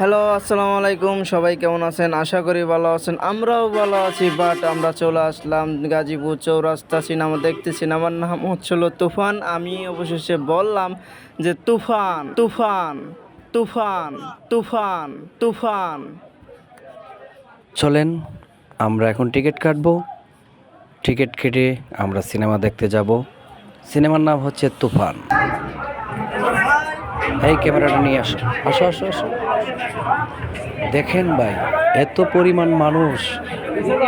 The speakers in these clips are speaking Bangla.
হ্যালো, আসসালামু আলাইকুম। সবাই কেমন আছেন? আশা করি ভালো আছেন। আমরাও ভালো আছি বাট আমরা চলে আসলাম গাজীপুর চৌরাস্তা সিনেমা দেখতে সিনেমার নাম হচ্ছিল তুফান। আমি অবশেষে বললাম যে, তুফান তুফান তুফান তুফান তুফান। চলেন, আমরা এখন টিকিট কাটবো। টিকিট কেটে আমরা সিনেমা দেখতে যাব। সিনেমার নাম হচ্ছে তুফান। এই ক্যামেরাটা নিয়ে আসো। আসো আসো আসো। দেখেন ভাই, এত পরিমাণ মানুষ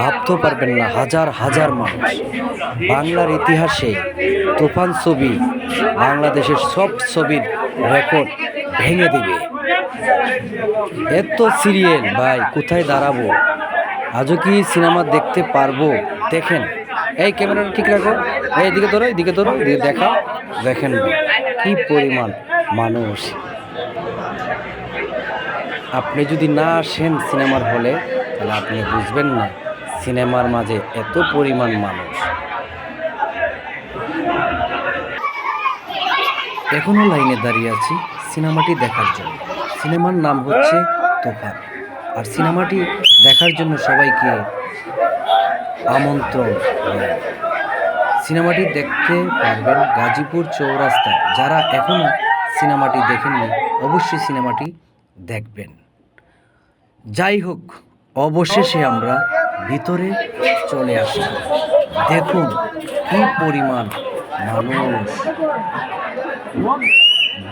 ভাবতে পারবেন না, হাজার হাজার মানুষ। বাংলার ইতিহাসে তুফান ছবি বাংলাদেশের সব ছবির রেকর্ড ভেঙে দিবে। এত সিরিয়াল ভাই, কোথায় দাঁড়াবো? আজও কি সিনেমা দেখতে পারব? দেখেন, এই ক্যামেরাটা ঠিক রাখো। এই এদিকে ধরো এদিকে ধরো দেখা দেখেন কি পরিমাণ মানুষ। আপনি যদি না আসেন সিনেমার হলে, তাহলে আপনি বুঝবেন না সিনেমার মাঝে এত পরিমাণ মানুষ। এখনও লাইনে দাঁড়িয়ে আছি সিনেমাটি দেখার জন্য। সিনেমার নাম হচ্ছে তোফান। আর সিনেমাটি দেখার জন্য সবাইকে আমন্ত্রণ। সিনেমাটি দেখতে পারবেন গাজীপুর চৌরাস্তায়। যারা এখনও সিনেমাটি দেখেননি অবশ্যই সিনেমাটি দেখবেন। যাই হোক, অবশেষে আমরা ভিতরে চলে আসি দেখুন কি পরিমাণ মানুষ।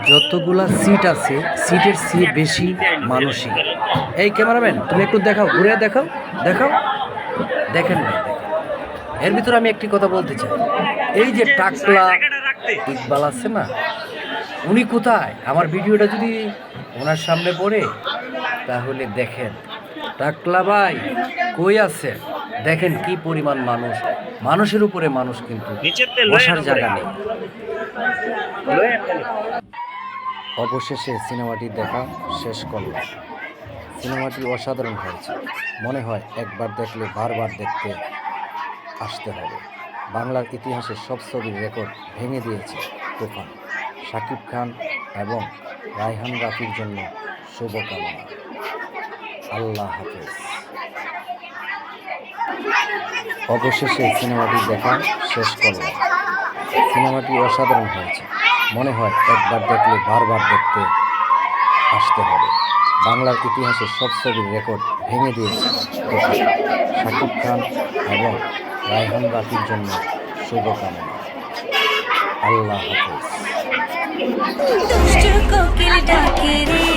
যতগুলা সিট আছে, সিটের চেয়ে বেশি মানুষই। এই ক্যামেরাম্যান, তুমি একটু দেখাও, ঘুরে দেখাও দেখাও। দেখেন। এর ভিতরে আমি একটি কথা বলতে চাই। এই যে টাকলা, ইকবাল আছে না? উনি কোথায়? আমার ভিডিওটা যদি ওনার সামনে পড়ে তাহলে দেখেন। টাকলা ভাই কই আছে দেখেন কি পরিমাণ মানুষ। মানুষের উপরে মানুষ কিন্তু বসার জায়গা নেই। অবশেষে সিনেমাটি দেখা শেষ করলাম। সিনেমাটি অসাধারণ হয়েছে। মনে হয় একবার দেখলে বারবার দেখতে আসতে হবে। বাংলার ইতিহাসের সব ছবির রেকর্ড ভেঙে দিয়েছে তুফান। শাকিব খান এবং রায়হান রাফির জন্য শুভকামনা। আল্লাহ হাফেজ। অবশেষে সিনেমাটি দেখা শেষ করলাম। সিনেমাটি অসাধারণ হয়েছে। মনে হয় একবার দেখলে বারবার দেখতে আসতে হবে। বাংলার ইতিহাসের সব রেকর্ড ভেঙে দিয়েছে শাকিব খান এবং রায়হান রাফির জন্য শুভকামনা। আল্লাহ হাফেজ। দুষ্ট কোকিল ডাকে রে।